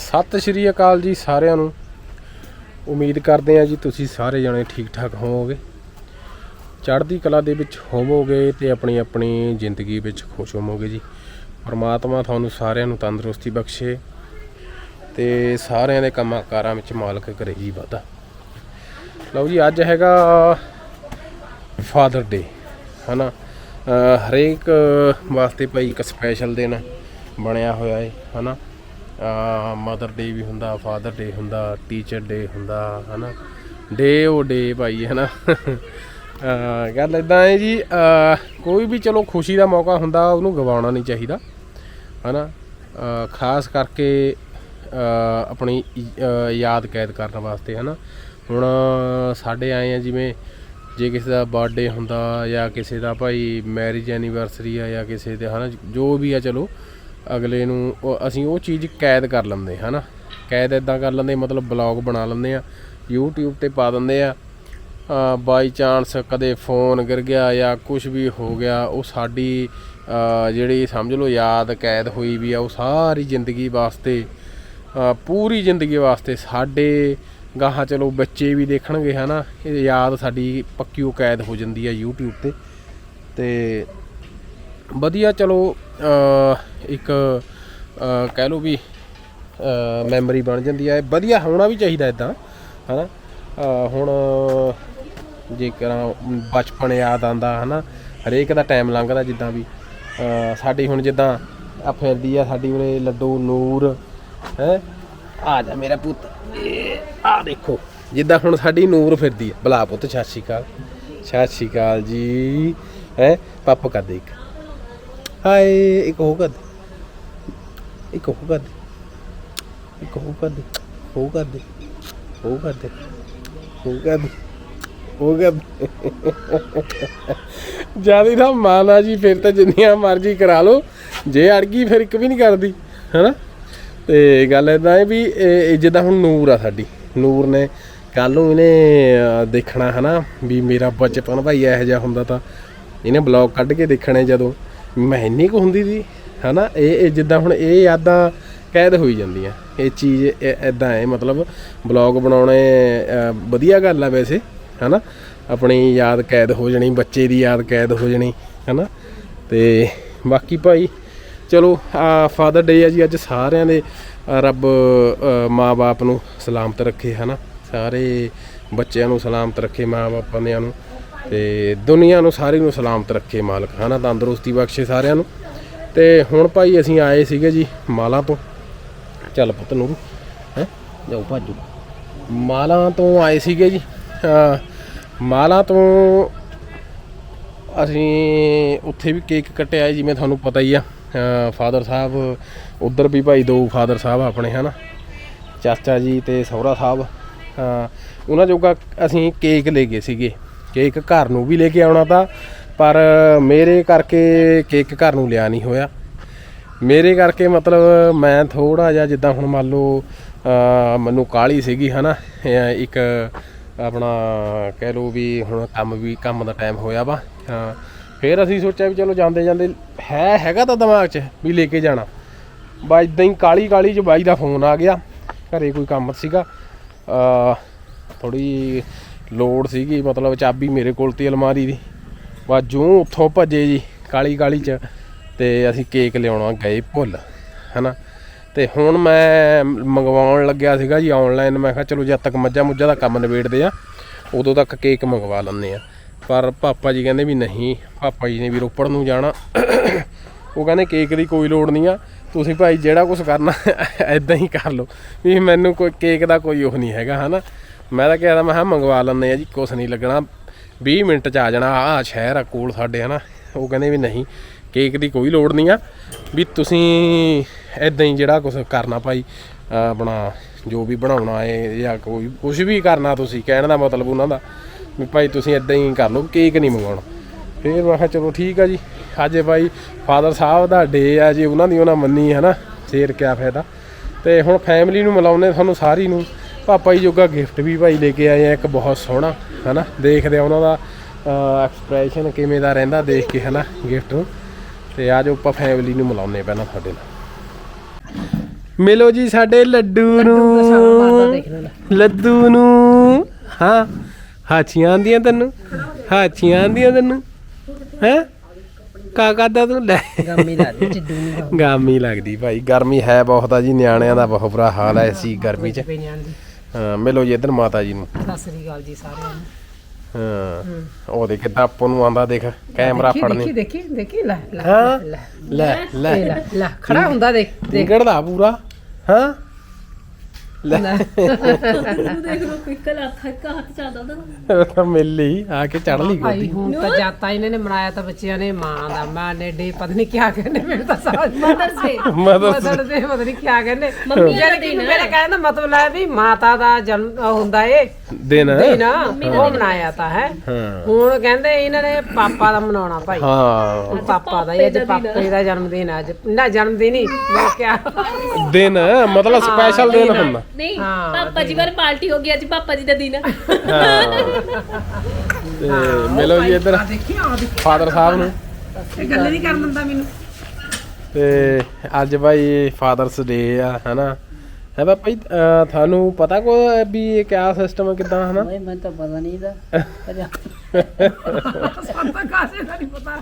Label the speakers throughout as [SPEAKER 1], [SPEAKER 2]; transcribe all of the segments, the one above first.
[SPEAKER 1] ਸਤਿ ਸ਼੍ਰੀ ਅਕਾਲ ਜੀ ਸਾਰਿਆਂ ਨੂੰ। ਉਮੀਦ ਕਰਦੇ ਹਾਂ ਜੀ ਤੁਸੀਂ ਸਾਰੇ ਜਣੇ ਠੀਕ ਠਾਕ ਹੋਵੋਗੇ। ਚੜ੍ਹਦੀ ਕਲਾ ਦੇ ਵਿੱਚ ਹੋਵੋਗੇ ਤੇ ਆਪਣੀ ਆਪਣੀ ਜ਼ਿੰਦਗੀ ਵਿੱਚ ਖੁਸ਼ ਹੋਵੋਗੇ ਜੀ। ਪਰਮਾਤਮਾ ਤੁਹਾਨੂੰ ਸਾਰਿਆਂ ਨੂੰ ਤੰਦਰੁਸਤੀ ਬਖਸ਼ੇ ਤੇ ਸਾਰਿਆਂ ਦੇ ਕੰਮਾਂ ਕਾਰਾਂ ਵਿੱਚ ਮਾਲਕ ਕਰੇ ਜੀ ਵਾਧਾ। ਲਓ ਜੀ, ਅੱਜ ਹੈਗਾ ਫਾਦਰ ਡੇ ਹਨਾ? ਅਹ ਹਰੇਕ ਵਾਸਤੇ ਭਾਈ ਇੱਕ ਸਪੈਸ਼ਲ ਦਿਨ ਬਣਿਆ ਹੋਇਆ ਹੈ ਹਨਾ? ਮਦਰ ਡੇ ਵੀ ਹੁੰਦਾ ਫਾਦਰ ਡੇ ਹੁੰਦਾ ਟੀਚਰ ਡੇ ਹੁੰਦਾ, ਹਨਾ? ਡੇ ਉਹ ਡੇ ਭਾਈ, ਹਨਾ? ਅਹ ਗੱਲ ਇਦਾਂ ਹੈ ਜੀ ਕੋਈ ਵੀ ਚਲੋ ਖੁਸ਼ੀ ਦਾ ਮੌਕਾ ਹੁੰਦਾ, ਉਹਨੂੰ ਗਵਾਉਣਾ ਨਹੀਂ ਚਾਹੀਦਾ, ਹਨਾ? ਅਹ ਖਾਸ ਕਰਕੇ ਆਪਣੀ ਯਾਦ ਕੈਦ ਕਰਨ ਵਾਸਤੇ, ਹਨਾ? ਹੁਣ ਸਾਡੇ ਆਏ ਆ, ਜਿਵੇਂ ਜੇ ਕਿਸੇ ਦਾ ਬਰਥਡੇ ਹੁੰਦਾ, ਜਾਂ ਕਿਸੇ ਦਾ ਭਾਈ ਮੈਰਿਜ ਐਨੀਵਰਸਰੀ ਆ, ਜਾਂ ਕਿਸੇ ਦੇ, ਹਨਾ? ਜੋ ਵੀ ਆ, ਚਲੋ ਅਗਲੇ ਨੂੰ ਉਹ- ਅਸੀਂ ਉਹ ਚੀਜ਼ ਕੈਦ ਕਰ ਲੈਂਦੇ, ਹਨਾ? ਕੈਦ ਇਦਾਂ ਕਰ ਲੈਂਦੇ, ਮਤਲਬ ਬਲੌਗ ਬਣਾ ਲੈਂਦੇ ਆ, YouTube ਤੇ ਪਾ ਦਿੰਦੇ ਆ ਬਾਈ ਚਾਂਸ ਕਦੇ ਫੋਨ ਗਿਰ ਗਿਆ ਜਾਂ ਕੁਝ ਵੀ ਹੋ ਗਿਆ, ਉਹ ਸਾਡੀ ਜਿਹੜੀ ਸਮਝ ਲਓ ਯਾਦ ਕੈਦ ਹੋਈ ਵੀ ਆ, ਉਹ ਸਾਰੀ ਜ਼ਿੰਦਗੀ ਵਾਸਤੇ ਪੂਰੀ ਜ਼ਿੰਦਗੀ ਵਾਸਤੇ ਸਾਡੇ ਗਾਹਾਂ ਚਲੋ ਬੱਚੇ ਵੀ ਦੇਖਣਗੇ, ਹਨਾ? ਇਹ ਯਾਦ ਸਾਡੀ ਪੱਕੀ ਉਹ ਕੈਦ ਹੋ ਜਾਂਦੀ ਆ YouTube ਤੇ। ਤੇ ਵਧੀਆ ਚਲੋ ਇੱਕ ਕਹਿ ਲਓ ਵੀ ਮੈਮਰੀ ਬਣ ਜਾਂਦੀ ਹੈ ਵਧੀਆ ਹੋਣਾ ਵੀ ਚਾਹੀਦਾ ਇਦਾਂ ਹਨਾ? ਅ, ਹੁਣ ਜੇਕਰ ਬਚਪਨ ਯਾਦ ਆਂਦਾ ਹਨਾ? ਹਰੇਕ ਦਾ ਟਾਈਮ ਲੰਘਦਾ ਜਿੱਦਾਂ ਵੀ। ਸਾਡੀ ਹੁਣ ਜਿੱਦਾਂ ਆ ਫਿਰਦੀ ਆ ਸਾਡੀ ਉਰੇ ਲੱਡੂ ਨੂਰ ਹੈ? ਆ ਜਾ ਮੇਰਾ ਪੁੱਤ ਇਹ ਆ ਦੇਖੋ। ਜਿੱਦਾਂ ਹੁਣ ਸਾਡੀ ਨੂਰ ਫਿਰਦੀ ਆ। ਬਲਾ ਪੁੱਤ ਸਤਿ ਸ਼੍ਰੀ ਅਕਾਲ। ਸਤਿ ਸ਼੍ਰੀ ਅਕਾਲ ਜੀ ਹੈ? ਪੱਪ ਕਰ ਦੇ ਇੱਕ। ਹਾਏ ਇੱਕ ਹੋ ਕਰ ਦੇ ਇੱਕ ਹੋ ਕਰ ਦੇ ਇੱਕ ਹੋ ਕਰ ਦੇ ਹੋ ਕਰ ਦੇ ਹੋ ਕਰ ਦੇ ਹੋ ਕਰ ਦੇ ਹੋ ਕਰ ਦੇ ਜ਼ਿਆਦਾ ਮਾਨਾ ਜੀ ਫਿਰ ਤਾਂ ਜਿੰਨੀਆਂ ਮਰਜ਼ੀ ਕਰਾ ਲਓ ਜੇ ਅੜ ਗਈ ਫਿਰ ਇੱਕ ਵੀ ਨਹੀਂ ਕਰਦੀ ਹੈਨਾ ਤੇ ਗੱਲ ਇਦਾਂ ਹੈ ਵੀ ਇਹ ਜਿੱਦਾਂ ਹੁਣ ਨੂਰ ਆ ਸਾਡੀ ਨੂਰ ਨੇ ਕੱਲ ਨੂੰ ਇਹਨੇ ਦੇਖਣਾ ਹਨਾ ਵੀ ਮੇਰਾ ਬਚਪਨ ਭਾਈ ਇਹੋ ਜਿਹਾ ਹੁੰਦਾ ਤਾਂ ਇਹਨੇ ਬਲੌਗ ਕੱਢ ਕੇ ਦੇਖਣੇ ਜਦੋਂ ਮੈਂ ਇੰਨੀ ਕੁ ਹੁੰਦੀ ਸੀ ਹਨਾ? ਇਹ ਇਹ ਜਿੱਦਾਂ ਹੁਣ ਇਹ ਯਾਦਾਂ ਕੈਦ ਹੋਈ ਜਾਂਦੀਆਂ। ਇਹ ਚੀਜ਼ ਇਦਾਂ ਹੈ ਮਤਲਬ ਬਲੌਗ ਬਣਾਉਣੇ ਵਧੀਆ ਗੱਲ ਆ ਵੈਸੇ ਹਨਾ? ਆਪਣੀ ਯਾਦ ਕੈਦ ਹੋ ਜਣੀ ਬੱਚੇ ਦੀ ਯਾਦ ਕੈਦ ਹੋ ਜਣੀ ਹਨਾ? ਤੇ ਬਾਕੀ ਭਾਈ ਚਲੋ ਆ ਫਾਦਰ ਡੇ ਆ ਜੀ ਅੱਜ ਸਾਰਿਆਂ ਦੇ ਅ, ਰੱਬ ਮਾਪੇ ਨੂੰ ਸਲਾਮਤ ਰੱਖੇ ਹਨਾ? ਸਾਰੇ ਬੱਚਿਆਂ ਨੂੰ ਸਲਾਮਤ ਰੱਖੇ ਮਾਪਿਆਂ ਦੇ ਨੂੰ। ਤੇ ਦੁਨੀਆ ਨੂੰ ਸਾਰੀ ਨੂੰ ਸਲਾਮਤ ਰੱਖੇ ਮਾਲਕ ਹਨਾ ਤੰਦਰੁਸਤੀ ਬਖਸ਼ੇ ਸਾਰਿਆਂ ਨੂੰ। ਤੇ ਹੁਣ ਭਾਈ ਅਸੀਂ ਆਏ ਸੀਗੇ ਜੀ ਮਾਲਾ ਤੋਂ। ਚੱਲ ਪੁੱਤ ਨੂੰ ਹੈ ਜਾਓ ਭਾਜੂ। ਮਾਲਾ ਤੋਂ ਆਏ ਸੀਗੇ ਜੀ ਅ, ਮਾਲਾ ਤੋਂ ਅਸੀਂ ਉੱਥੇ ਵੀ ਕੇਕ ਕੱਟਿਆ ਜਿਵੇਂ ਤੁਹਾਨੂੰ ਪਤਾ ਹੀ ਆ। ਫਾਦਰ ਸਾਹਿਬ ਉਧਰ ਵੀ ਭਾਈ ਦੋ ਫਾਦਰ ਸਾਹਿਬ ਆਪਣੇ ਹਨਾ। ਚਾਚਾ ਜੀ ਤੇ ਸਹੁਰਾ ਸਾਹਿਬ ਉਹਨਾਂ ਜੋਗਾ ਅਸੀਂ ਕੇਕ ਲੈ ਗਏ ਸੀਗੇ। ਕੇਕ ਘਰ ਨੂੰ ਵੀ ਲੈ ਕੇ ਆਉਣਾ ਤਾਂ, ਪਰ ਮੇਰੇ ਕਰਕੇ ਕੇਕ ਘਰ ਨੂੰ ਲਿਆ ਨਹੀਂ ਹੋਇਆ। ਮੇਰੇ ਕਰਕੇ ਮਤਲਬ ਮੈਂ ਥੋੜਾ ਜਿਹਾ ਜਿੱਦਾਂ ਹੁਣ ਮੰਨ ਲਓ ਮੈਨੂੰ ਕਾਲੀ ਸੀਗੀ, ਹਨਾ? ਇਹ ਇੱਕ ਆਪਣਾ ਕਹਿ ਲਓ ਵੀ ਹੁਣ ਕੰਮ ਵੀ, ਕੰਮ ਦਾ ਟਾਈਮ ਹੋਇਆ ਵਾ ਫਿਰ ਅਸੀਂ ਸੋਚਿਆ ਵੀ ਚਲੋ ਜਾਂਦੇ ਜਾਂਦੇ ਹੈ, ਹੈਗਾ ਤਾਂ ਦਿਮਾਗ 'ਚ ਵੀ ਲੈ ਕੇ ਜਾਣਾ। ਬਾਈ ਇਦਾਂ ਹੀ ਕਾਲੀ ਕਾਲੀ 'ਚ ਬਾਈ ਦਾ ਫੋਨ ਆ ਗਿਆ, ਘਰੇ ਕੋਈ ਕੰਮ ਸੀਗਾ ਥੋੜੀ ਲੋੜ ਸੀਗੀ, ਮਤਲਬ ਚਾਬੀ ਮੇਰੇ ਕੋਲ ਤੀ ਅਲਮਾਰੀ ਦੀ। ਬਾ ਜੂੰ ਉੱਥੋਂ ਭੱਜੇ ਜੀ, ਕਾਲੀ ਕਾਲੀ 'ਚ, ਤੇ ਅਸੀਂ ਕੇਕ ਲਿਆਉਣਾ ਗਏ ਭੁੱਲ, ਹਨਾ? ਤੇ ਹੁਣ ਮੈਂ ਮੰਗਵਾਉਣ ਲੱਗਿਆ ਸੀਗਾ ਜੀ ਆਨਲਾਈਨ ਮੈਂ ਕਿਹਾ ਚਲੋ ਜਦ ਤੱਕ ਮੱਝਾਂ ਮੁੱਝਾਂ ਦਾ ਕੰਮ ਨਿਬੇੜਦੇ ਆ, ਉਦੋਂ ਤੱਕ ਕੇਕ ਮੰਗਵਾ ਲੈਂਦੇ ਆ। ਪਰ ਪਾਪਾ ਜੀ ਕਹਿੰਦੇ ਵੀ ਨਹੀਂ, ਪਾਪਾ ਜੀ ਨੇ ਵੀ ਰੋਪੜ ਨੂੰ ਜਾਣਾ। ਉਹ ਕਹਿੰਦੇ ਕੇਕ ਦੀ ਕੋਈ ਲੋੜ ਨਹੀਂ ਆ, ਤੁਸੀਂ ਭਾਈ ਜਿਹੜਾ ਕੁਝ ਕਰਨਾ, ਐਦਾਂ ਹੀ ਕਰ ਲਓ। ਵੀ ਮੈਨੂੰ ਕੋਈ ਕੇਕ ਦਾ ਕੋਈ ਉਹ ਨਹੀਂ ਹੈਗਾ, ਹਨਾ? ਮੈਂ ਤਾਂ ਕਿਹਾ ਮੈਂ ਕਿਹਾ ਮੰਗਵਾ ਲੈਂਦੇ ਆ ਜੀ, ਕੁਛ ਨਹੀਂ ਲੱਗਣਾ। 20 ਮਿੰਟ ਚ ਆ ਜਾਣਾ ਆ ਸ਼ਹਿਰ ਆ ਕੋਲ ਸਾਡੇ, ਹਨਾ। ਉਹ ਕਹਿੰਦੇ ਵੀ ਨਹੀਂ, ਕੇਕ ਦੀ ਕੋਈ ਲੋੜ ਨਹੀਂ ਆ। ਵੀ ਤੁਸੀਂ ਐਦਾਂ ਹੀ ਜਿਹੜਾ ਕੁਝ ਕਰਨਾ ਭਾਈ ਆਪਣਾ ਜੋ ਵੀ ਬਣਾਉਣਾ ਹੈ ਜਾਂ ਕੋਈ ਕੁਝ ਵੀ ਕਰਨਾ ਤੁਸੀਂ, ਕਹਿਣ ਦਾ ਮਤਲਬ ਉਹਨਾਂ ਦਾ, ਵੀ ਭਾਈ ਤੁਸੀਂ ਐਦਾਂ ਹੀ ਕਰ ਲਓ, ਕੇਕ ਨਹੀਂ ਮੰਗਵਾਉਣਾ। ਫਿਰ ਮੈਂ ਕਿਹਾ, ਚਲੋ ਠੀਕ ਆ ਜੀ। ਅੱਜ ਭਾਈ ਫਾਦਰ ਸਾਹਿਬ ਦਾ ਡੇ ਆ ਜੀ, ਉਹਨਾਂ ਦੀ ਉਹਨਾਂ ਮੰਨੀ ਹੈ ਨਾ ਫੇਰ ਕਿਆ ਫਾਇਦਾ। ਤੇ ਹੁਣ ਫੈਮਿਲੀ ਨੂੰ ਮਿਲਾਉਨੇ ਤੁਹਾਨੂੰ ਸਾਰੀ ਨੂੰ। ਪਾਪਾ ਜੀ ਜੋਗਾ ਗਿਫਟ ਵੀ ਭਾਈ ਲੈ ਕੇ ਆਏ ਆ ਇੱਕ ਬਹੁਤ ਸੋਹਣਾ ਹਨਾ? ਦੇਖਦੇ ਆ ਉਹਨਾਂ ਦਾ ਐਕਸਪ੍ਰੈਸ਼ਨ ਕਿਵੇਂ ਦਾ ਰਹਿੰਦਾ ਦੇਖ ਕੇ ਹਨਾ ਗਿਫਟ ਨੂੰ। ਤੇ ਆ ਜੋ ਆਪਾਂ ਫੈਮਿਲੀ ਨੂੰ ਮਿਲਾਉਨੇ ਪਹਿਲਾਂ ਸਾਡੇ ਨਾਲ। ਮਿਲੋ ਜੀ ਸਾਡੇ ਲੱਡੂ ਨੂੰ। ਲੱਡੂ ਨੂੰ। ਹਾਂ ਹਾਚੀਆਂ ਆਂਦੀਆਂ ਤੈਨੂੰ? ਹਾਚੀਆਂ ਆਂਦੀਆਂ ਤੈਨੂੰ? ਹੈ? ਕਾ ਕਰਦਾ ਤੂੰ? ਲੈ। ਗਰਮੀ ਲੱਗਦੀ ਭਾਈ। ਗਰਮੀ ਹੈ ਬਹੁਤ ਆ ਜੀ ਨਿਆਣਿਆਂ ਦਾ ਬਹੁਤ ਬੁਰਾ ਹਾਲ ਹੈ ਇਸੀ ਗਰਮੀ 'ਚ। ਹਾਂ ਮਿਲੋ ਜੀ ਇੱਧਰ ਮਾਤਾ ਜੀ ਨੂੰ।
[SPEAKER 2] ਸਤਿ ਸ੍ਰੀ ਅਕਾਲ ਜੀ ਸਾਰਿਆਂ ਨੂੰ।
[SPEAKER 1] ਹਾਂ ਉਹ ਦੇ ਕਿੱਦਾਂ ਆਪੋ ਨੂੰ ਆਂਦਾ ਦੇਖ ਕੈਮਰਾ
[SPEAKER 2] ਦੇਖੀ
[SPEAKER 1] ਫੜਨੀ।
[SPEAKER 2] ਦੇਖੀ ਦੇਖੀ ਲੈ ਲੈ
[SPEAKER 1] ਹਾਂ?
[SPEAKER 2] ਲੈ
[SPEAKER 1] ਲੈ ਲੈ
[SPEAKER 2] ਲੈ। ਖੜਾ ਹੁੰਦਾ ਦੇਖ ਦੇਖ।
[SPEAKER 1] ਡਿੰਗੜਦਾ ਪੂਰਾ। ਹਾਂ? ਲੈ।
[SPEAKER 3] ਦੇਖ ਲੋ ਪਿੱਕਲ ਹੱਥ ਇੱਕ ਹੱਥ ਚੱਲਦਾ ਉਹਦਾ
[SPEAKER 1] ਉਹ ਤਾਂ ਮਿਲ ਲਈ ਆ ਕੇ ਚੜ ਲਈ
[SPEAKER 2] ਭਾਈ
[SPEAKER 1] ਗੋਦੀ
[SPEAKER 2] ਹੁਣ ਤਾਂ ਜਾਤਾ ਇਹਨਾਂ ਨੇ ਮਨਾਇਆ ਤਾਂ ਬੱਚਿਆਂ ਨੇ ਮਾਂ ਦਾ ਮਾਂ ਨੇ ਡੇ ਪਤਾ ਨਹੀਂ ਕਿਆ ਕਹਿੰਦੇ ਮੈਨੂੰ ਤਾਂ ਸਮਝ
[SPEAKER 3] ਮਦਰਸ ਡੇ
[SPEAKER 1] ਮਦਦ
[SPEAKER 2] ਮਦਰ ਦੇ। ਪਤਾ ਨਹੀਂ ਕਿਆ ਕਹਿੰਦੇ।
[SPEAKER 3] ਮੰਮੀ ਦਾ
[SPEAKER 2] ਯਾਰ ਕਿ ਮੇਰੇ ਕਹਿਣ ਦਾ ਮਤਲਬ ਹੈ ਵੀ ਮਾਤਾ ਦਾ ਜਨਮ ਉਹ ਹੁੰਦਾ ਏ।
[SPEAKER 1] ਦਿਨ।
[SPEAKER 2] ਦਿਨ। ਉਹ ਮਨਾਇਆ ਤਾਂ ਹੈ।
[SPEAKER 1] ਹਾਂ।
[SPEAKER 2] ਹੁਣ ਕਹਿੰਦੇ ਇਹਨਾਂ ਨੇ ਪਾਪਾ ਦਾ ਮਨਾਉਣਾ ਭਾਈ।
[SPEAKER 1] ਹਾਂ।
[SPEAKER 2] ਹੁਣ ਪਾਪਾ ਦਾ ਹੀ ਅੱਜ ਪਾਪੇ ਦਾ ਜਨਮ ਦਿਨ ਅੱਜ ਨਾ ਜਨਮ ਦਿਨ ਹੀ ਮੈਂ ਕਿਹਾ।
[SPEAKER 1] ਦਿਨ ਮਤਲਬ ਸਪੈਸ਼ਲ ਦਿਨ ਹੁੰਦਾ।
[SPEAKER 3] ਨਹੀਂ
[SPEAKER 2] ਹਾਂ,
[SPEAKER 3] ਪਾਪਾ ਜੀ ਵਾਰ ਪਾਰਟੀ ਹੋ ਗਈ ਅੱਜ ਪਾਪਾ ਜੀ ਦਾ ਦਿਨ। ਆ
[SPEAKER 1] ਤੇ ਮਿਲੋ ਜੀ ਇੱਧਰ।
[SPEAKER 2] ਦੇਖੀ ਆ ਦੇਖੀ।
[SPEAKER 1] ਫਾਦਰ ਸਾਹਿਬ ਨੂੰ।
[SPEAKER 2] ਇਹ ਗੱਲ ਨਹੀਂ ਕਰਨ ਦਿੰਦਾ ਮੈਨੂੰ।
[SPEAKER 1] ਤੇ ਅੱਜ ਭਾਈ ਫਾਦਰਸ ਡੇ ਆ ਹਨਾ? ਹੈ ਬਾ ਭਾਈ ਅਹ ਤੁਹਾਨੂੰ ਪਤਾ ਕੋ ਵੀ ਇਹ ਕਿਆ ਸਿਸਟਮ ਕਿਦਾਂ ਹਨਾ?
[SPEAKER 4] ਮੈਨੂੰ ਤਾਂ ਪਤਾ ਨਹੀਂ ਦਾ
[SPEAKER 2] ਸੰਤਾ ਕਾਸੇ ਦਾ ਨਹੀਂ ਪਤਾ।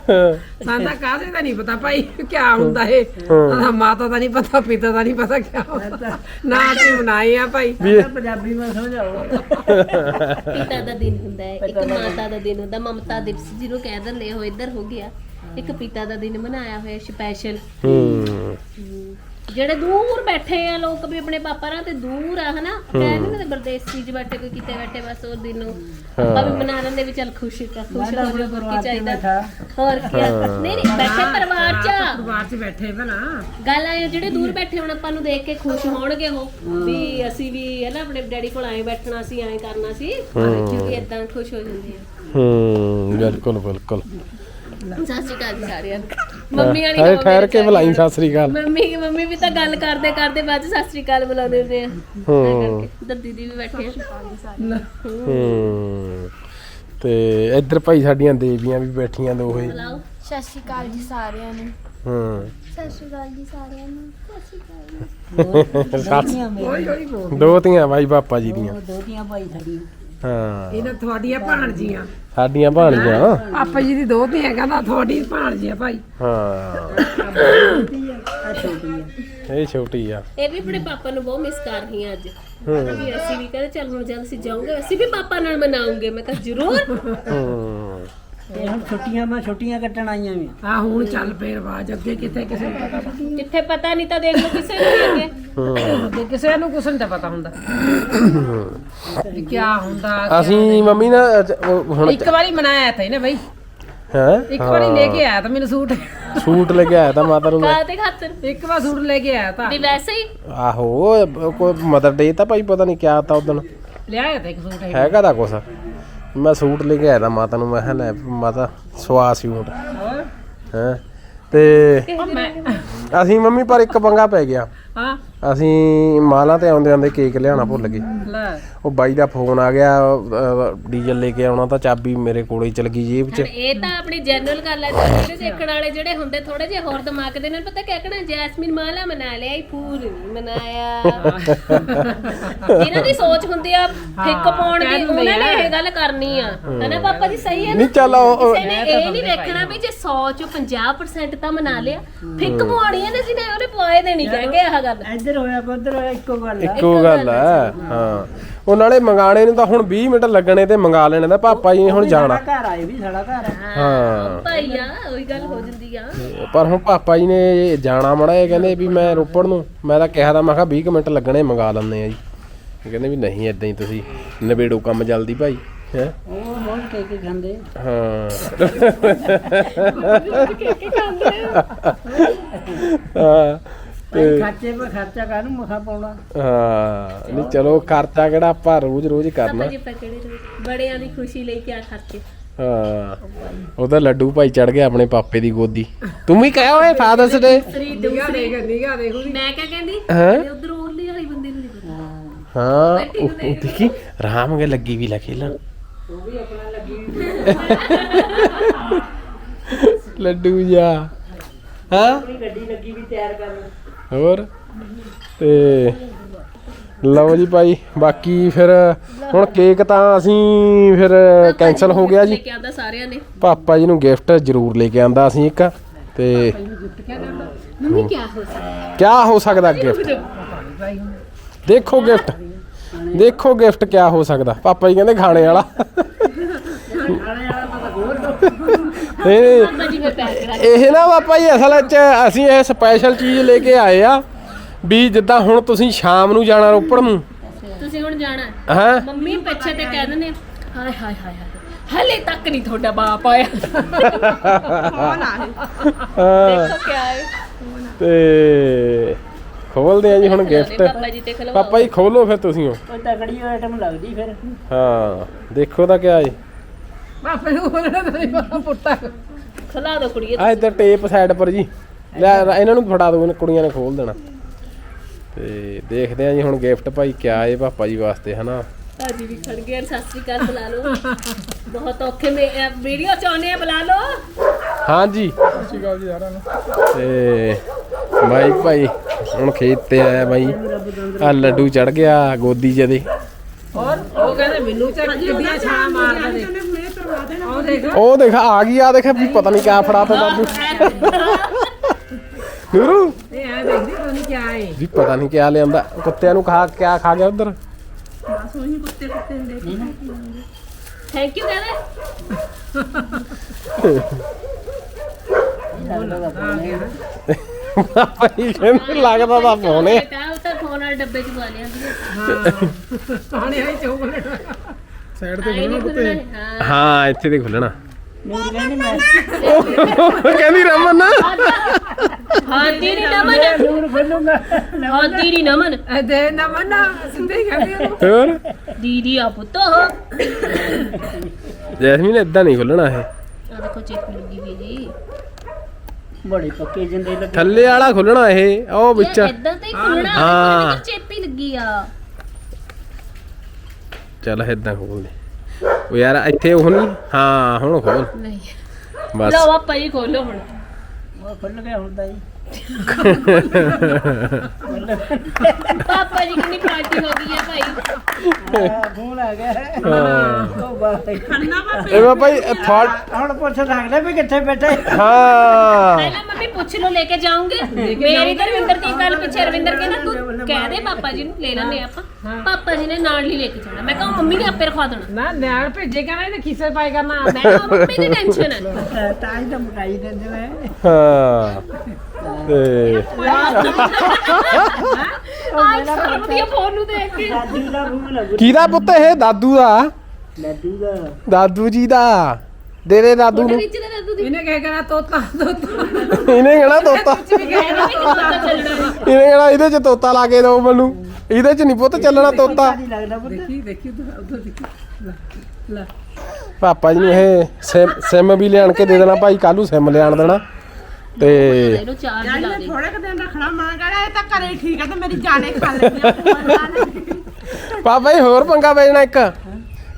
[SPEAKER 2] ਸੰਤਾ ਕਾਸੇ ਦਾ ਨਹੀਂ ਪਤਾ ਭਾਈ ਕਿਆ ਹੁੰਦਾ ਇਹ? ਨਾ ਮਾਤਾ ਦਾ ਨਹੀਂ ਪਤਾ ਪਿਤਾ ਦਾ ਨਹੀਂ ਪਤਾ ਕਿਆ ਹੁੰਦਾ? ਨਾ ਅਸੀਂ ਬਣਾਏ ਆ ਭਾਈ।
[SPEAKER 4] ਪੰਜਾਬੀ ਮੈਂ ਸਮਝਾਓ।
[SPEAKER 3] ਪਿਤਾ ਦਾ ਦਿਨ ਹੁੰਦਾ ਹੈ ਇੱਕ ਮਾਤਾ ਦਾ ਦਿਨ ਹੁੰਦਾ ਮਮਤਾ ਦਿਵਸ ਜਿਹਨੂੰ ਕਹਿ ਦਿੰਦੇ ਹੋ ਇੱਧਰ ਹੋ ਗਿਆ। ਇੱਕ ਪਿਤਾ ਦਾ ਦਿਨ ਮਨਾਇਆ ਹੋਇਆ ਸਪੈਸ਼ਲ
[SPEAKER 1] ਹੂੰ।
[SPEAKER 3] ਜਿਹੜੇ ਦੂਰ ਬੈਠੇ ਆ ਲੋਕ ਵੀ ਆਪਣੇ ਪਾਪਾ ਨਾਲ ਤੇ ਦੂਰ ਆ ਹਨਾ? ਕਹਿੰਦੇ ਨੇ ਬਰਦੇਸੀ ਚ ਬੈਠੇ ਕੋਈ ਕਿਤੇ ਬੈਠੇ ਬਸ ਉਹ ਦਿਨ ਨੂੰ। ਆਪਾਂ ਵੀ ਮਨਾ ਲੈਂਦੇ ਵੀ ਚੱਲ ਖੁਸ਼ੀ ਕਰ ਖੁਸ਼ ਹੋ ਜਾਓ ਹੋਰ ਕੀ ਚਾਹੀਦਾ? ਹੋਰ ਕੀ ਨਹੀਂ ਨਹੀਂ ਬੈਠੇ ਪਰਿਵਾਰ ਚ।
[SPEAKER 2] ਪਰਿਵਾਰ 'ਚ ਬੈਠੇ ਬਣਾ
[SPEAKER 3] ਗੱਲ ਆਏ ਜਿਹੜੇ ਦੂਰ ਬੈਠੇ ਹੁਣ ਆਪਾਂ ਨੂੰ ਦੇਖ ਕੇ ਖੁਸ਼ ਹੋਣਗੇ ਉਹ। ਵੀ ਅਸੀਂ ਵੀ ਹੈ ਨਾ ਆਪਣੇ ਡੈਡੀ ਕੋਲ ਆਏ ਬੈਠਣਾ ਸੀ ਐਂ ਕਰਨਾ ਸੀ। ਕਿਉਂਕਿ ਇਦਾਂ ਖੁਸ਼ ਹੋ ਜਾਂਦੇ ਆ।
[SPEAKER 1] ਹੂੰ ਬਿਲਕੁਲ ਬਿਲਕੁਲ।
[SPEAKER 3] ਸਤਿ ਸ਼੍ਰੀ ਅਕਾਲ ਜੀ ਸਾਰਿਆਂ ਨੂੰ। ਮੰਮੀ ਵਾਲੀ
[SPEAKER 1] ਹਰੇ ਠਹਿਰ ਕੇ ਬੁਲਾਈ ਸਤਿ ਸ੍ਰੀ ਅਕਾਲ।
[SPEAKER 3] ਮੰਮੀ ਮੰਮੀ ਵੀ ਤਾਂ ਗੱਲ ਕਰਦੇ ਕਰਦੇ ਬਾਅਦ ਚ ਸਤਿ ਸ਼੍ਰੀ ਅਕਾਲ ਬੁਲਾਉਂਦੇ ਹੁੰਦੇ ਆ।
[SPEAKER 1] ਹੂੰ।
[SPEAKER 3] ਇੱਧਰ ਦੀਦੀ ਵੀ ਬੈਠੇ ਆ।
[SPEAKER 1] ਹੂੰ। ਤੇ ਇੱਧਰ ਭਾਈ ਸਾਡੀਆਂ ਦੇਵੀਆਂ ਵੀ ਬੈਠੀਆਂ ਦੋਹੇ।
[SPEAKER 5] ਸਤਿ ਸ਼੍ਰੀ ਅਕਾਲ ਜੀ ਸਾਰਿਆਂ ਨੂੰ।
[SPEAKER 1] ਹੂੰ।
[SPEAKER 5] ਸਤਿ ਸ਼੍ਰੀ ਅਕਾਲ ਜੀ ਸਾਰਿਆਂ ਨੂੰ। ਸਤਿ ਸ਼੍ਰੀ ਅਕਾਲ
[SPEAKER 1] ਦੋ ਧੀਆਂ ਭਾਈ ਪਾਪਾ ਜੀ ਦੀਆਂ
[SPEAKER 4] ਦੋਤੀਆਂ ਭਾਈ ਸਾਡੀਆਂ।
[SPEAKER 1] ਹਾਂ।
[SPEAKER 2] ਇਹਨਾਂ ਤੁਹਾਡੀਆਂ ਭਾਣਜੀਆਂ।
[SPEAKER 1] ਸਾਡੀਆਂ ਭਾਣੀਆਂ
[SPEAKER 2] ਪਾਪਾ ਜੀ ਦੀ ਦੋ ਧੀਆਂ ਕਹਿੰਦਾ ਤੁਹਾਡੀ ਭਾਣਜੀਆਂ ਭਾਈ।
[SPEAKER 1] ਹਾਂ। ਇਹ ਛੋਟੀ ਆ।
[SPEAKER 3] ਇਹ ਵੀ ਆਪਣੇ ਪਾਪਾ ਨੂੰ ਬਹੁਤ ਮਿਸ ਕਰ ਰਹੀ ਆ ਅੱਜ। ਵੀ ਅਸੀਂ ਵੀ ਕਹਿੰਦੇ ਚੱਲ ਹੁਣ ਜਦ ਅਸੀਂ ਜਾਵਾਂਗੇ ਅਸੀਂ ਵੀ ਪਾਪਾ ਨਾਲ ਮਨਾਉਂਗੇ। ਮੈਂ ਕਿਹਾ ਜ਼ਰੂਰ।
[SPEAKER 1] ਹੂੰ।
[SPEAKER 4] ਤੇ ਹੁਣ ਛੁੱਟੀਆਂ ਮੈਂ ਛੁੱਟੀਆਂ ਕੱਟਣ ਆਈਆਂ ਵੀ
[SPEAKER 2] ਆ। ਹੁਣ ਚੱਲ ਪਏ ਰਿਵਾਜ ਅੱਗੇ ਕਿਤੇ ਕਿਸੇ ਨੂੰ ਪਤਾ ਨਹੀਂ
[SPEAKER 3] ਕਿੱਥੇ ਪਤਾ ਨਹੀਂ ਤਾਂ ਦੇਖ ਲਓ ਕਿਸੇ ਨੂੰ ਵੀ ਅੱਗੇ।
[SPEAKER 2] ਅੱਗੇ ਕਿਸੇ ਨੂੰ ਕੁਛ ਨਹੀਂ ਤਾਂ ਪਤਾ ਹੁੰਦਾ। ਵੀ ਕਿਆ ਹੁੰਦਾ
[SPEAKER 1] ਅਸੀਂ ਮੰਮੀ ਨਾ ਅੱਜ ਉਹ ਹੁਣ
[SPEAKER 2] ਇੱਕ ਵਾਰੀ ਮਨਾਇਆ ਤਾਂ ਇਹਨੇ ਬਈ।
[SPEAKER 1] ਹੈ?
[SPEAKER 2] ਇੱਕ ਵਾਰੀ ਲੈ ਕੇ ਆਇਆ ਤਾਂ ਮੈਨੂੰ ਸੂਟ।
[SPEAKER 1] ਸੂਟ ਲੈ ਕੇ ਆਇਆ ਤਾਂ ਮਾਤਾ ਨੂੰ ਮੈਂ।
[SPEAKER 3] ਕਾਹ ਤੇ ਖਾਤਰ?
[SPEAKER 2] ਇੱਕ ਵਾਰ ਸੂਟ ਲੈ ਕੇ ਆਇਆ ਤਾਂ।
[SPEAKER 3] ਵੀ ਵੈਸੇ ਹੀ?
[SPEAKER 1] ਆਹੋ ਕੋਈ ਮਦਰ ਡੇ ਤਾਂ ਭਾਈ ਪਤਾ ਨਹੀਂ ਕਿਆ ਤਾ ਉਦੋਂ
[SPEAKER 2] ਲਿਆਇਆ ਤਾਂ ਇੱਕ ਸੂਟ ਇਹ
[SPEAKER 1] ਹੈਗਾ ਤਾਂ ਕੁਛ। ਮੈਂ ਸੂਟ ਲੈ ਕੇ ਆਇਆ ਤਾਂ ਮਾਤਾ ਨੂੰ ਮੈਂ ਕਿਹਾ ਲੈ ਮਾਤਾ ਸਵਾ ਸੂਟ ਹੈ? ਤੇ ਅਸੀਂ ਮੰਮੀ ਪਰ ਇੱਕ ਪੰਗਾ ਪੈ ਗਿਆ।
[SPEAKER 2] ਹਾਂ।
[SPEAKER 1] ਅਸੀਂ ਮਾਲਾ ਤੇ ਆਉਂਦੇ ਆਉਂਦੇ ਕੇਕ ਲਿਆਉਣਾ ਭੁੱਲ ਗਏ।
[SPEAKER 2] ਲੈ।
[SPEAKER 1] ਉਹ ਬਾਈ ਦਾ ਫੋਨ ਆ ਗਿਆ ਡੀਜ਼ਲ ਲੈ ਕੇ ਆਉਣਾ ਤਾਂ ਚਾਬੀ ਮੇਰੇ ਕੋਲੇ ਹੀ ਚਲ ਗਈ ਜੇਬ 'ਚ।
[SPEAKER 3] ਇਹ ਤਾਂ ਆਪਣੀ ਜਨਰਲ ਗੱਲ ਹੈ ਜਿਹੜੇ ਦੇਖਣ ਵਾਲੇ ਜਿਹੜੇ ਹੁੰਦੇ ਥੋੜੇ ਜਿਹਾ ਹੋਰ ਦਿਮਾਗ ਦੇ ਨਾਲ ਪਤਾ ਕਿਆ ਕਹਿਣਾ ਜੈਸਮੀਨ ਮਾਲਾ ਮਨਾ ਲਿਆ ਹੀ ਫੂਲ ਮਨਾਇਆ। ਇਹਨਾਂ ਦੀ ਸੋਚ ਹੁੰਦੀ ਆ ਫਿੱਕ ਪਾਉਣ ਦੀ ਉਹਨਾਂ ਨੇ ਇਹ ਗੱਲ ਕਰਨੀ ਆ। ਹਨਾ ਪਾਪਾ ਜੀ ਸਹੀ ਹੈ ਨਾ?
[SPEAKER 1] ਨਹੀਂ ਚੱਲ
[SPEAKER 3] ਇਹ ਨਹੀਂ ਵੇਖਣਾ ਵੀ ਜੇ 100 ਚੋਂ 50% ਤਾਂ ਮਨਾ ਲਿਆ। ਫਿੱਕ ਪਾਉਣੀ ਹੈ ਨਾ ਜਿਹਨੇ ਉਹਨੇ ਪਵਾਏ ਦੇਣੀ ਕਹਿ ਕੇ ਆਹ ਗੱਲ।
[SPEAKER 4] ਇੱਧਰ ਹੋਇਆ ਉੱਧਰ ਹੋਇਆ ਇੱਕੋ ਗੱਲ ਆ
[SPEAKER 1] ਇੱਕੋ ਗੱਲ ਹੈ ਹਾਂ। ਉਹ ਨਾਲੇ ਮੰਗਾਣੇ ਨੂੰ ਤਾਂ ਹੁਣ 20 ਮਿੰਟ ਲੱਗਣੇ ਤੇ ਮੰਗਾ ਲੈਣੇ ਦਾ ਪਾਪਾ ਜੀ ਨੇ ਹੁਣ ਜਾਣਾ।
[SPEAKER 4] ਸਾਡਾ ਘਰ ਆਏ ਵੀ ਸਾਡਾ ਘਰ ਆ।
[SPEAKER 1] ਹਾਂ
[SPEAKER 3] ਭਾਈ ਆ ਉਹੀ ਗੱਲ ਹੋ ਜਾਂਦੀ ਆ।
[SPEAKER 1] ਪਰ ਹੁਣ ਪਾਪਾ ਜੀ ਨੇ ਜਾਣਾ ਮੜਾ ਇਹ ਕਹਿੰਦੇ ਵੀ ਮੈਂ ਰੋਪੜ ਨੂੰ ਮੈਂ ਤਾਂ ਕਿਹਾ ਤਾਂ ਮੈਂ ਕਿਹਾ 20 ਕੁ ਮਿੰਟ ਲੱਗਣੇ ਮੰਗਾ ਲੈਂਦੇ ਆ ਜੀ। ਇਹ ਕਹਿੰਦੇ ਵੀ ਨਹੀਂ ਇਦਾਂ ਹੀ ਤੁਸੀਂ ਨਵੇੜੋ ਕੰਮ ਜਲਦੀ ਭਾਈ ਹੈ।
[SPEAKER 4] ਉਹ ਮੋੜ ਕੇ ਕੇ ਖਾਂਦੇ
[SPEAKER 1] ਹਾਂ। ਹਾਂ।
[SPEAKER 4] ਭਾਈ ਖਰਚੇ 'ਤੇ ਖਰਚਾ ਕਾਹਨੂੰ ਮਖਾ ਪਾਉਣਾ?
[SPEAKER 1] ਹਾਂ ਨਹੀਂ ਚਲੋ। ਖਰਚਾ ਕਿਹੜਾ ਆਪਾਂ ਰੋਜ਼ ਰੋਜ਼ ਕਰਨਾ।
[SPEAKER 3] ਜੀ ਆਪਾਂ ਕਿਹੜੇ ਰੋਜ਼ ਬੜਿਆਂ ਦੀ ਖੁਸ਼ੀ ਲਈ ਕਿਆ ਖਰਚੇ।
[SPEAKER 1] ਹਾਂ ਉਹਦਾ ਲੱਡੂ ਭਾਈ ਚੜ ਗਿਆ ਆਪਣੇ ਪਾਪੇ ਦੀ ਗੋਦੀ। ਤੂੰ ਵੀ ਕਹਿਆ ਓਏ ਫਾਦਰਸ ਡੇ।
[SPEAKER 3] ਦੂਸਰੀ
[SPEAKER 2] ਨਿਗਾ ਦੇਖ ਨਿਗਾ ਦੇਖ ਉਹਦੀ
[SPEAKER 3] ਮੈਂ ਕਿਆ ਕਹਿੰਦੀ?
[SPEAKER 1] ਹੈਂ?
[SPEAKER 3] ਉਧਰ ਉਰਲੀ ਵਾਲੀ ਬੰਦੇ ਨੂੰ ਨਹੀਂ ਪਤਾ।
[SPEAKER 1] ਹਾਂ ਉਹ ਉਹ ਦੇਖੀ? ਰਾਮ ਕੇ ਲੱਗੀ ਵੀ ਲਾ ਖੇਲਾਂ ਲੱਡੂ ਜਾ ਹਾਂ?
[SPEAKER 4] ਗੱਡੀ ਲੱਗੀ ਵੀ ਤਿਆਰ ਕਰਨ।
[SPEAKER 1] ਹੋਰ? ਤੇ ਲਓ ਜੀ ਭਾਈ ਬਾਕੀ ਫਿਰ ਹੁਣ ਕੇਕ ਤਾਂ ਅਸੀਂ ਫਿਰ ਕੈਨਸਲ ਹੋ ਗਿਆ ਜੀ।
[SPEAKER 3] ਕੇ ਸਾਰਿਆਂ ਨੇ।
[SPEAKER 1] ਪਾਪਾ ਜੀ ਨੂੰ ਗਿਫਟ ਜ਼ਰੂਰ ਲੈ ਕੇ ਆਂਦਾ ਅਸੀਂ ਇੱਕ ਤੇ
[SPEAKER 3] ਮੰਮੀ ਕੀ ਹੋ ਸਕਦਾ?
[SPEAKER 1] ਕਿਆ ਹੋ ਸਕਦਾ ਗਿਫਟ ਦੇਖੋ। ਗਿਫਟ ਦੇਖੋ ਗਿਫਟ ਕਿਆ ਹੋ ਸਕਦਾ। ਪਾਪਾ ਜੀ ਕਹਿੰਦੇ ਖਾਣੇ ਵਾਲਾ।
[SPEAKER 3] ਕਰਾ
[SPEAKER 1] ਇਹ ਨਾ ਪਾਪਾ ਜੀ ਅਸਲ ਵਿੱਚ ਅਸੀਂ ਇਹ ਸਪੈਸ਼ਲ ਚੀਜ਼ ਲੈ ਕੇ ਆਏ ਆ ਵੀ ਜਿੱਦਾਂ ਹੁਣ ਤੁਸੀਂ ਸ਼ਾਮ ਨੂੰ ਜਾਣਾ ਰੋਪੜ ਨੂੰ।
[SPEAKER 3] ਤੁਸੀਂ ਹੁਣ ਜਾਣਾ ਹੈ। ਮੰਮੀ ਪਿੱਛੇ ਤੇ ਕਹਿ ਦਿੰਦੇ ਹਾਏ ਹਾਏ ਹਾਏ ਹਾਏ ਹਲੇ ਤੱਕ ਨਹੀਂ ਤੁਹਾਡਾ ਬਾਪ ਆਇਆ। ਦੇਖੋ
[SPEAKER 1] ਤੇ ਖੋਲਦੇ ਆ ਜੀ ਹੁਣ ਗਿਫਟ
[SPEAKER 3] ਪਾਪਾ ਜੀ ਤੇ ਖਲਵਾ
[SPEAKER 1] ਪਾਪਾ ਜੀ ਖੋਲੋ ਫਿਰ ਤੁਸੀਂ ਉਹ
[SPEAKER 4] ਤਕੜੀ ਆਈਟਮ ਲੱਗਦੀ ਫਿਰ।
[SPEAKER 1] ਹਾਂ ਦੇਖੋ ਤਾਂ ਕਿਆ ਹੈ
[SPEAKER 2] ਬਾਪੇ ਨੂੰ ਉਹਨਾਂ ਦਾ ਨਹੀਂ ਪਤਾ ਪੁੱਟਾ।
[SPEAKER 3] ਖਲਾ ਦੋ ਕੁੜੀਏ
[SPEAKER 1] ਆ ਇੱਧਰ ਟੇਪ ਸਾਈਡ ਪਰ ਜੀ। ਲੈ ਇਹਨਾਂ ਨੂੰ ਫੜਾ ਇਹਨਾਂ ਕੁੜੀਆਂ ਨੇ ਖੋਲ ਦੇਣਾ। ਤੇ ਦੇਖਦੇ ਆ ਜੀ ਹੁਣ ਗਿਫਟ ਭਾਈ ਕਿਆ ਹੈ ਪਾਪਾ ਜੀ ਵਾਸਤੇ ਹਨਾ?
[SPEAKER 3] ਭਾਜੀ ਵੀ ਖੜ ਗਏ ਸਤਿ ਸ੍ਰੀ ਅਕਾਲ ਬੁਲਾ ਲਓ। ਬਹੁਤ ਔਖੇ ਮੇ ਵੀਡੀਓ ਚਾਹੁੰਦੇ ਆ ਬੁਲਾ ਲਓ।
[SPEAKER 1] ਹਾਂਜੀ ਤੇ ਬਾਈ ਭਾਈ ਹੁਣ ਖੇਤ ਤੇ ਆਇਆ ਬਾਈ। ਆ ਲੱਡੂ ਚੜ ਗਿਆ ਗੋਦੀ ਜਦੇ
[SPEAKER 2] ਔਰ ਉਹ ਕਹਿੰਦੇ ਮੈਨੂੰ ਚੱਕ ਕਿੱਡੀਆਂ ਛਾਲਾਂ ਮਾਰਦਾ ਦੇ ਉਹ ਦੇਖ
[SPEAKER 1] ਉਹ ਦੇਖ ਆ ਗਈ ਆ ਦੇਖ ਵੀ ਪਤਾ ਨਹੀਂ ਕਿਆ ਫੜਾ ਤਾ ਦਾਦੂ ਨੂਰੂ
[SPEAKER 2] ਇਹ ਐ ਦੇਖਦੀ ਤੂੰ ਨਹੀਂ ਕਿਆ ਹੈ
[SPEAKER 1] ਵੀ ਪਤਾ ਨਹੀਂ ਕਿਆ ਲਿਆਂਦਾ ਕੁੱਤਿਆਂ ਨੂੰ ਖਾ ਕਿਆ ਖਾ ਗਿਆ ਉਧਰ
[SPEAKER 3] ਥੈਂਕ ਯੂ ਕਹਿੰਦੇ
[SPEAKER 1] ਭਾਈ ਕਹਿੰਦੇ ਲੱਗਦਾ ਤਾਂ ਫੋਨ ਹੈ
[SPEAKER 3] ਕਾ ਉਹ ਤਾਂ ਫੋਨ ਵਾਲੇ ਡੱਬੇ ਚ ਪਾ ਲਿਆ
[SPEAKER 2] ਪਾਣੀ ਆਈ ਚੋਕਲੇਟ
[SPEAKER 3] ਸਾਈਡ ਤੇ ਖੋਲਣਾ ਪੁੱਤੇ ਹਾਂ।
[SPEAKER 1] ਇੱਥੇ ਤੇ ਖੁੱਲਣਾ।
[SPEAKER 4] ਮੇਰੀ ਕਹਿੰਦੀ
[SPEAKER 1] ਰਮਨ।
[SPEAKER 3] ਹਾਦੀ ਨਹੀਂ ਨਮਨ ਹਾਦੀ ਨਹੀਂ ਨਮਨ
[SPEAKER 2] ਦੇ ਨਾ ਮਨਾ ਸਿੱਧੇ ਹੀ ਕਹਿੰਦੀ
[SPEAKER 1] ਹੋਰ?
[SPEAKER 3] ਦੀਦੀ ਆ ਪੁੱਤ
[SPEAKER 1] ਜੈਸਮੀਨ ਇਦਾਂ ਨਹੀਂ ਖੁੱਲਣਾ ਇਹ।
[SPEAKER 3] ਆ ਦੇਖੋ ਚੇਪ ਲੱਗੀ ਵੀ ਜੀ।
[SPEAKER 4] ਬੜੇ ਪੱਕੇ ਜਿੰਦੇ ਲੱਗੇ।
[SPEAKER 1] ਥੱਲੇ ਵਾਲਾ ਖੁੱਲਣਾ ਇਹ ਉਹ ਵਿੱਚ
[SPEAKER 3] ਇਦਾਂ ਤਾਂ ਹੀ ਖੁੱਲਣਾ
[SPEAKER 1] ਹਾਂ।
[SPEAKER 3] ਹਾਂ ਚੇਪੀ ਲੱਗੀ ਆ।
[SPEAKER 1] ਚੱਲ ਇਦਾਂ ਖੋਲ ਦੇ। ਉਹ ਯਾਰ ਇੱਥੇ ਉਹ ਨਹੀਂ ਹਾਂ ਹੁਣ ਖੋਲ।
[SPEAKER 3] ਨਹੀਂ।
[SPEAKER 1] ਬਸ।
[SPEAKER 3] ਲਓ ਆਪਾਂ ਜੀ ਖੋਲੋ ਹੁਣ।
[SPEAKER 4] ਉਹ ਖੁੱਲ ਗਿਆ ਹੁੰਦਾ ਜੀ।
[SPEAKER 3] ਪਾਪਾ ਜੀ ਕਿੰਨੀ ਪਾਰਟੀ ਹੋ ਗਈ ਹੈ ਭਾਈ।
[SPEAKER 4] ਫੋਨ ਆ ਗਿਆ
[SPEAKER 1] ਹਾਂ
[SPEAKER 4] ਉਹ ਬਾਈ
[SPEAKER 1] ਇਹ ਵਾ ਭਾਈ ਥਾਟ
[SPEAKER 4] ਹੁਣ ਪੁੱਛ ਸਕਦੇ ਵੀ ਕਿੱਥੇ ਬੈਠੇ।
[SPEAKER 1] ਹਾਂ।
[SPEAKER 3] ਪਹਿਲਾਂ ਮੰਮੀ ਪੁੱਛ ਲਓ ਲੈ ਕੇ ਜਾਉਂਗੇ ਮੇਰੀ ਤਾਂ ਰਵਿੰਦਰ ਦੀ ਗੱਲ ਪਿੱਛੇ ਰਵਿੰਦਰ ਕਹਿੰਦਾ ਤੂੰ ਕਹਿ ਦੇ ਪਾਪਾ ਜੀ ਨੂੰ ਲੈ ਲੈਣੇ ਆਪਾਂ। ਪਾਪਾ ਜੀ ਨੇ ਨਾਲ ਹੀ ਲੈ ਕੇ ਜਾਣਾ। ਮੈਂ ਕਹਾਂ ਮੰਮੀ ਨੇ ਆਪੇ ਰਖਵਾ ਦੇਣਾ।
[SPEAKER 2] ਨਾ ਨਿਆਣ ਭੇਜੇ ਕਹਿੰਦਾ ਇਹਦੇ ਖੀਸੇ ਪਾਈ ਕਰਨਾ।
[SPEAKER 3] ਮੈਂ ਕਿਹਾ ਮੰਮੀ ਦੀ ਟੈਨਸ਼ਨ ਹੈ।
[SPEAKER 4] ਤਾਂ ਹੀ ਤਾਂ ਮੁਕਾਈ ਦਿੰਦੇ ਨੇ।
[SPEAKER 1] ਹਾਂ। ਤੇ
[SPEAKER 3] ਆਈ ਸਾਰਾ ਵਧੀਆ ਫੋਨ ਨੂੰ ਦੇਖ ਕੇ।
[SPEAKER 4] ਦਾਦੂ ਦਾ ਫੋਨ ਲੱਗੂ।
[SPEAKER 1] ਕਿਹਦਾ ਪੁੱਤ ਇਹ? ਦਾਦੂ ਦਾ?
[SPEAKER 4] ਦਾਦੂ ਦਾ।
[SPEAKER 1] ਦਾਦੂ ਜੀ ਦਾ। ਦੇ ਦੇ ਦਾਦੂ ਨੂੰ।
[SPEAKER 3] ਵਿੱਚ ਤਾਂ ਦਾਦੂ ਦੀ
[SPEAKER 2] ਇਹਨੇ ਕਹਿ ਕਹਿਣਾ ਤੋਤਾ ਤੋਤਾ।
[SPEAKER 1] ਇਹਨੇ ਕਹਿਣਾ ਤੋਤਾ।
[SPEAKER 3] ਕਹਿਣਾ ਵੀ ਕਿੱਦਾਂ ਚੱਲਣਾ। ਹੈ।
[SPEAKER 1] ਇਹਨੇ ਕਹਿਣਾ ਇਹਦੇ ਚ ਤੋਤਾ ਲਾ ਕੇ ਦਿਓ ਮੈਨੂੰ। ਇਹਦੇ ਚ ਨਹੀਂ ਪੁੱਤ ਚੱਲਣਾ ਤੋਤਾ।
[SPEAKER 4] ਨਹੀਂ ਲੱਗਦਾ ਪੁੱਤ।
[SPEAKER 2] ਦੇਖੀ ਦੇਖੀ ਤੂੰ ਉਧਰ ਦੇਖੀ। ਲੈ ਲੈ।
[SPEAKER 1] ਪਾਪਾ ਜੀ ਨੂੰ ਇਹ ਸਿਮ ਸਿਮ ਵੀ ਲਿਆਣ ਕੇ ਦੇ ਦੇਣਾ ਭਾਈ ਕੱਲੂ ਸਿਮ ਲਿਆਣ ਦੇਣਾ। ਤੇ
[SPEAKER 3] ਇਹਨੂੰ ਲਾ ਦੇ
[SPEAKER 2] ਥੋੜੇ ਕੁ ਦਿਨ ਰੱਖਣਾ ਮਾਂ ਕਹਿੰਦਾ ਇਹ ਤਾਂ ਘਰੇ ਠੀਕ ਆ ਤੇ ਮੇਰੀ ਜਾਨੇ ਖਾ ਲੈਂਦੀ
[SPEAKER 1] ਪਾਪਾ ਜੀ ਹੋਰ ਪੰਗਾ ਵੇਚਣਾ ਇੱਕ।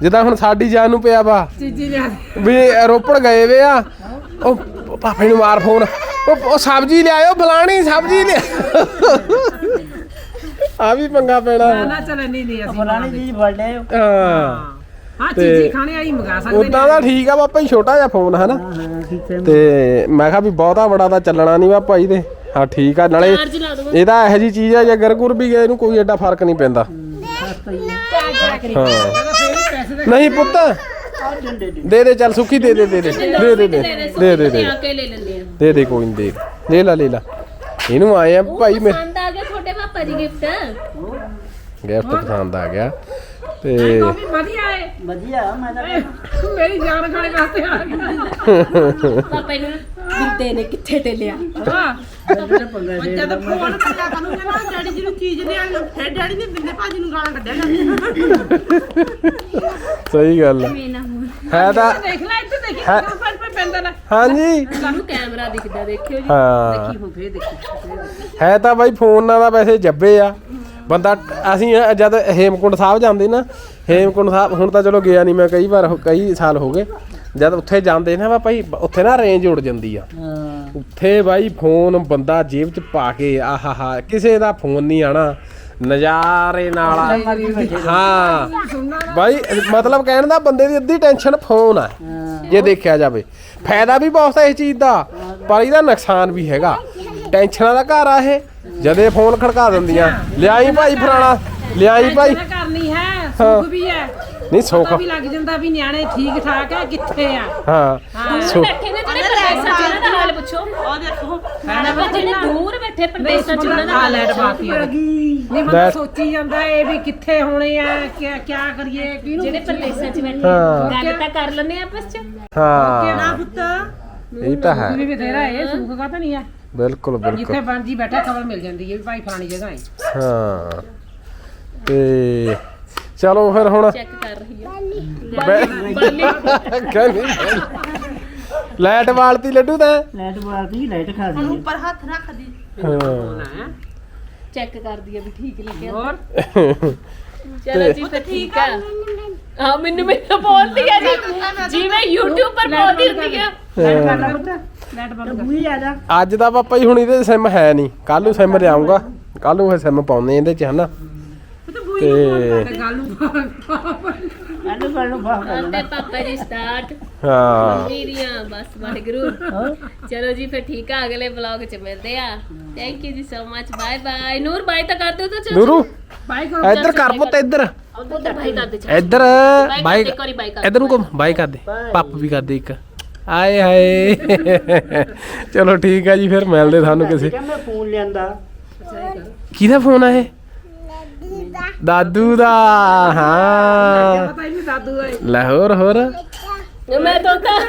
[SPEAKER 1] ਜਿੱਦਾਂ ਹੁਣ ਸਾਡੀ ਜਾਨ ਨੂੰ ਪਿਆ ਵਾ
[SPEAKER 2] ਚੀਜੀ ਲਿਆ ਦੇ।
[SPEAKER 1] ਵੀ ਰੋਪੜ ਗਏ ਵੇ ਆ ਉਹ ਪਾਪੇ ਨੂੰ ਮਾਰ ਫੋਨ। ਉਹ ਉਹ ਸਬਜ਼ੀ ਲਿਆਇਓ ਫਲਾਣੀ ਸਬਜ਼ੀ ਲਿਆ। ਆ ਵੀ ਪੰਗਾ ਪੈਣਾ।
[SPEAKER 2] ਨਾ ਨਾ ਚੱਲ ਨਹੀਂ ਨਹੀਂ ਅਸੀਂ
[SPEAKER 4] ਫਲਾਣੀ ਚੀਜ਼ ਫੜ
[SPEAKER 1] ਹਾਂ।
[SPEAKER 2] ਹਾਂ ਚੀਜੀ ਖਾਣੇ ਆਈ ਮੰਗਾ ਸਕਦੇ
[SPEAKER 1] ਉਦਾਂ ਦਾ ਠੀਕ ਆ ਪਾਪਾ ਜੀ ਛੋਟਾ ਜਿਹਾ ਫੋਨ ਹਨਾ ਤੇ ਮੈਂ ਕਿਹਾ ਵੀ ਬਹੁਤਾ ਬੜਾ ਤਾਂ ਚੱਲਣਾ ਨਹੀਂ ਵਾ ਭਾਈ ਦੇ ਹਾਂ ਠੀਕ ਆ ਨਾਲੇ ਇਹਦਾ ਇਹੋ ਜੀ ਚੀਜ਼ ਆ ਜੇ ਗਰਗੁਰ ਵੀ ਗਏ ਇਹਨੂੰ ਕੋਈ ਐਡਾ ਫ਼ਰਕ ਨਹੀਂ ਪੈਂਦਾ। ਹਾਂ ਨਹੀਂ ਪੁੱਤ। ਦੇ। ਦੇ ਚੱਲ ਸੁੱਖੀ ਦੇ ਦੇ ਦੇ ਦੇ। ਦੇ ਦੇ ਦੇ ਦੇ ਦੇ ਦੇ ਦੇ ਦੇ ਕੋਈ ਨਹੀਂ ਦੇ ਲੈ ਲਾ ਲੈ ਲਾ। ਇਹਨੂੰ ਆਏ ਆ ਭਾਈ ਮੈਂ
[SPEAKER 3] ਪਸੰਦ ਆ ਗਿਆ ਤੁਹਾਡੇ ਪਾਪਾ ਜੀ ਗਿਫਟ।
[SPEAKER 1] ਗਿਫਟ ਪਸੰਦ ਆ ਗਿਆ। ਤੇ
[SPEAKER 2] ਉਹ ਵੀ ਵਧੀਆ ਹੈ
[SPEAKER 4] ਵਧੀਆ ਮੈਂ ਤਾਂ
[SPEAKER 2] ਮੇਰੀ ਜਾਨ ਖਾਣੇ ਵਾਸਤੇ ਆ ਗਿਆ
[SPEAKER 3] ਪਾਪਾ ਨੂੰ ਦਿੱਤੇ ਨੇ ਕਿੱਥੇ ਤੇ ਲਿਆ?
[SPEAKER 2] ਹਾਂ।
[SPEAKER 4] ਜਿਹੜਾ ਪੰਗਾ ਦੇ
[SPEAKER 2] ਜਦ ਫੋਨ ਕੱਟਿਆ ਕਰੂੰ ਨਾ ਡੈਡੀ ਜੀ ਨੂੰ ਚੀਜ਼ ਲਿਆਣ ਨੂੰ ਫਿਰ ਡੈਡੀ ਨੇ ਬਿੰਦੇ ਭਾਜੀ ਨੂੰ ਗਾਲਾਂ ਕੱਢਿਆ ਜਾਂਦੀਆਂ
[SPEAKER 1] ਸਹੀ ਗੱਲ ਹੈ ਹੈ ਤਾਂ
[SPEAKER 2] ਦੇਖ ਲੈ ਇੱਥੇ ਦੇਖੀ
[SPEAKER 1] ਹੈ-
[SPEAKER 2] ਪਰ ਪਰ ਪੈਂਦਾ ਨਾ।
[SPEAKER 1] ਹਾਂਜੀ।
[SPEAKER 3] ਸਾਨੂੰ ਕੈਮਰਾ ਦਿਖਦਾ ਦੇਖਿਓ ਜੀ।
[SPEAKER 1] ਹਾਂ।
[SPEAKER 2] ਹੁਣ ਫੇਰ ਦੇਖੀ
[SPEAKER 1] ਹੈ ਤਾਂ ਬਾਈ ਫੋਨ ਨਾਲ ਦਾ ਵੈਸੇ ਜੱਬੇ ਆ। ਬੰਦਾ ਅਸੀਂ ਜਦ ਹੇਮਕੁੰਡ ਸਾਹਿਬ ਜਾਂਦੇ ਨਾ ਹੇਮਕੁੰਡ ਸਾਹਿਬ ਹੁਣ ਤਾਂ ਚਲੋ ਗਿਆ ਨਹੀਂ ਮੈਂ ਕਈ ਵਾਰ ਕਈ ਸਾਲ ਹੋ ਗਏ ਜਦ ਉੱਥੇ ਜਾਂਦੇ ਨਾ ਵਾ ਭਾਈ ਉੱਥੇ ਨਾ ਰੇਂਜ ਉੜ ਜਾਂਦੀ ਆ। ਉੱਥੇ ਬਾਈ ਫੋਨ ਬੰਦਾ ਜੇਬ 'ਚ ਪਾ ਕੇ ਆਹਾਹਾ ਕਿਸੇ ਦਾ ਫੋਨ ਨਹੀਂ ਆਣਾ ਨਜ਼ਾਰੇ ਨਾਲ ਹਾਂ। ਬਾਈ ਮਤਲਬ ਕਹਿਣ ਦਾ ਬੰਦੇ ਦੀ ਅੱਧੀ ਟੈਨਸ਼ਨ ਫੋਨ ਆ ਜੇ ਦੇਖਿਆ ਜਾਵੇ। ਫਾਇਦਾ ਵੀ ਬਹੁਤ ਹੈ ਇਸ ਚੀਜ਼ ਦਾ ਪਰ ਇਹਦਾ ਨੁਕਸਾਨ ਵੀ ਹੈਗਾ। ਟੈਨਸ਼ਨਾਂ ਦਾ ਘਰ ਆ ਇਹ। ਜਦੇ ਫੋਨ ਖੜਕਾ ਦਿੰਦੀਆਂ ਲਿਆਈ ਭਾਈ ਫਰਾਣਾ ਲਿਆਈ ਭਾਈ।
[SPEAKER 2] ਕਰਨੀ ਹੈ ਸੁੱਖ ਵੀ ਹੈ।
[SPEAKER 1] ਨਹੀਂ ਸੁੱਖ।
[SPEAKER 2] ਪਤਾ ਵੀ ਲੱਗ ਜਾਂਦਾ ਵੀ ਨਿਆਣੇ ਠੀਕ ਠਾਕ ਹੈ ਕਿੱਥੇ ਆ।
[SPEAKER 1] ਹਾਂ। ਸੁੱਖ।
[SPEAKER 3] ਬੈਠੇ ਨੇ ਜਿਹੜੇ ਪ੍ਰਦੇਸਾਂ ਚ ਉਹਨਾਂ ਦਾ ਹਾਲ ਪੁੱਛੋ।
[SPEAKER 4] ਉਹ ਦੇਖੋ।
[SPEAKER 3] ਮੈਂ ਕਿਹਾ ਜਿਹੜੇ ਦੂਰ ਬੈਠੇ ਪ੍ਰਦੇਸਾਂ ਚ ਉਹਨਾਂ ਦਾ
[SPEAKER 2] ਆ
[SPEAKER 3] ਹਾਲ
[SPEAKER 2] ਲੈਟ ਬਾਕੀ ਹੈ ਨਹੀਂ ਬੰਦਾ
[SPEAKER 1] ਲੈ-
[SPEAKER 2] ਸੋਚੀ ਜਾਂਦਾ ਇਹ ਵੀ ਕਿੱਥੇ ਹੋਣੇ ਆ ਕਿਆ ਕਿਆ ਕਰੀਏ ਕਿਹਨੂੰ
[SPEAKER 3] ਜਿਹੜੇ ਪ੍ਰਦੇਸਾਂ ਚ ਬੈਠੇ
[SPEAKER 1] ਹਾਂ।
[SPEAKER 3] ਗੱਲ ਤਾਂ ਕਰ ਲੈਂਦੇ ਆ ਆਪਸ ਚ।
[SPEAKER 1] ਹਾਂ। ਇਹ ਤਾਂ ਹੈ।
[SPEAKER 2] ਵੀ ਬਥੇਰਾ ਇਹ ਸੁੱਖ ਕਾ ਤਾਂ ਨਹੀਂ ਹੈ?
[SPEAKER 1] ਬਿਲਕੁਲ ਬਿਲਕੁਲ
[SPEAKER 2] ਜਿੱਥੇ ਬਾਂਜੀ ਬੈਠਾ ਖਬਰ ਮਿਲ ਜਾਂਦੀ ਹੈ ਵੀ ਭਾਈ ਫਲਾਣੀ ਜਗ੍ਹਾ ਹੈ।
[SPEAKER 1] ਹਾਂ ਤੇ ਚਲੋ ਫਿਰ ਹੁਣ
[SPEAKER 3] ਚੈੱਕ ਕਰ ਰਹੀ ਆ
[SPEAKER 1] ਬੈ- ਕਹਿੰਦੀ ਲਾਈਟ ਵਾਲਤੀ ਲੱਡੂ ਤਾਂ?
[SPEAKER 4] ਲਾਈਟ ਬਾਲਦੀ ਲਾਈਟ ਖਾ ਦੀ।
[SPEAKER 1] ਹਾਂ।
[SPEAKER 3] ਚੈੱਕ ਕਰਦੀ ਆ ਵੀ ਠੀਕ ਲੱਗਿਆ।
[SPEAKER 2] ਹੋਰ?
[SPEAKER 3] ਚਲੋ ਜੀ ਫਿਰ ਠੀਕ ਆ। ਹਾਂ ਮੈਨੂੰ ਮੈਨੂੰ ਬੋਲਦੀ ਆ ਜੀ। ਜਿਵੇਂ YouTube ਪਰ ਬੋਲਦੀ ਹੁੰਦੀ ਆ।
[SPEAKER 2] ਲੈਟ ਕਰ ਲੈ ਪੁੱਤ ਲੈਟ ਬੰਦ ਕਰ।
[SPEAKER 4] ਮੂੰਹ ਜ਼ਿਆਦਾ
[SPEAKER 1] ਅੱਜ ਦਾ ਪਾਪਾ ਜੀ ਹੁਣ ਇਹਦੇ ਸਿਮ ਹੈ ਨਹੀਂ। ਕੱਲ ਨੂੰ ਸਿਮ ਲਿਆਉਂਗਾ। ਕੱਲ ਨੂੰ ਫਿਰ ਸਿਮ ਪਾਉਂਦੇ ਇਹਦੇ ਚ ਹਨਾ? ਤੇ
[SPEAKER 2] ਤੇ ਗੱਲ ਨੂੰ
[SPEAKER 4] ਆਲੂ ਕਰ ਲੋ ਬਾਹਰ ਕਰ
[SPEAKER 3] ਤੇ ਪਾਪਾ ਜੀ ਸਟਾਰਟ
[SPEAKER 1] ਹਾਂ।
[SPEAKER 3] ਮੇਰੀਆਂ ਬਸ ਵਾਹਿਗੁਰੂ। ਚਲੋ ਜੀ ਫਿਰ ਠੀਕ ਆ ਅਗਲੇ ਵਲੌਗ ਚ ਮਿਲਦੇ ਆ। Thank you ji so much bye bye Noor bye ਤਾਂ ਕਰ ਦਿਓ ਤਾਂ ਚਲੋ।
[SPEAKER 1] ਨੂਰੂ
[SPEAKER 2] ਬਾਈ ਕਰੋ।
[SPEAKER 1] ਇੱਧਰ ਕਰ ਪੁੱਤ ਇੱਧਰ।
[SPEAKER 3] ਉਧਰ ਬਾਈ ਕਰ ਦੇ।
[SPEAKER 1] ਇੱਧਰ
[SPEAKER 3] ਇੱਕ ਵਾਰੀ ਕਰ
[SPEAKER 1] ਇੱਧਰ ਨੂੰ ਘੁੰਮ ਬਾਈ ਕਰ ਦੇ। ਪੱਪ ਵੀ ਕਰ ਦੇ ਇੱਕ। ਆਏ ਹਾਏ। ਚਲੋ ਠੀਕ ਆ ਜੀ ਫਿਰ ਮਿਲਦੇ ਤੁਹਾਨੂੰ ਕਿਸੇ
[SPEAKER 4] ਮੈਂ ਫੋਨ ਲਿਆਂਦਾ।
[SPEAKER 1] ਕਿਹਦਾ ਫੋਨ ਆ ਇਹ? ਦਾਦੂ ਦਾ ਹਾਂ।
[SPEAKER 2] ਪਤਾ ਹੀ ਨਹੀਂ ਦਾਦੂ ਹੈ
[SPEAKER 1] ਲੈ ਹੋਰ ਹੋਰ।
[SPEAKER 3] ਮੈਂ ਤਾਂ ਤਾਂ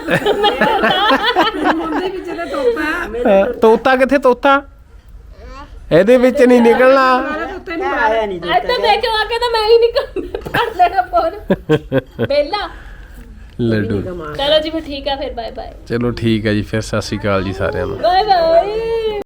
[SPEAKER 2] ਮੁੰਡੇ ਵਿੱਚ ਤੇ ਤੋਤਾ।
[SPEAKER 1] ਅ, ਤੋਤਾ ਕਿੱਥੇ ਤੋਤਾ? ਇਹਦੇ ਵਿੱਚ ਨਹੀਂ ਨਿਕਲਣਾ।
[SPEAKER 2] ਤੇ ਉੱਤੇ
[SPEAKER 4] ਮੈਂ ਆਇਆ ਨਹੀਂ
[SPEAKER 3] ਅੱਜ ਤਾਂ ਦੇਖੋ ਆ ਕੇ ਤਾਂ ਮੈਂ ਹੀ ਨਹੀਂ ਕਰ ਫੜ ਲੈਣਾ ਫੋਨ। ਬੇਲਾ
[SPEAKER 1] ਲੱਡੂ।
[SPEAKER 3] ਚਲੋ ਜੀ ਫਿਰ ਠੀਕ ਆ ਫਿਰ ਬਾਏ ਬਾਏ
[SPEAKER 1] ਚਲੋ ਠੀਕ ਹੈ ਜੀ ਫਿਰ ਸਤਿ ਸ਼੍ਰੀ ਅਕਾਲ ਜੀ ਸਾਰਿਆਂ ਨੂੰ।
[SPEAKER 3] Bye bye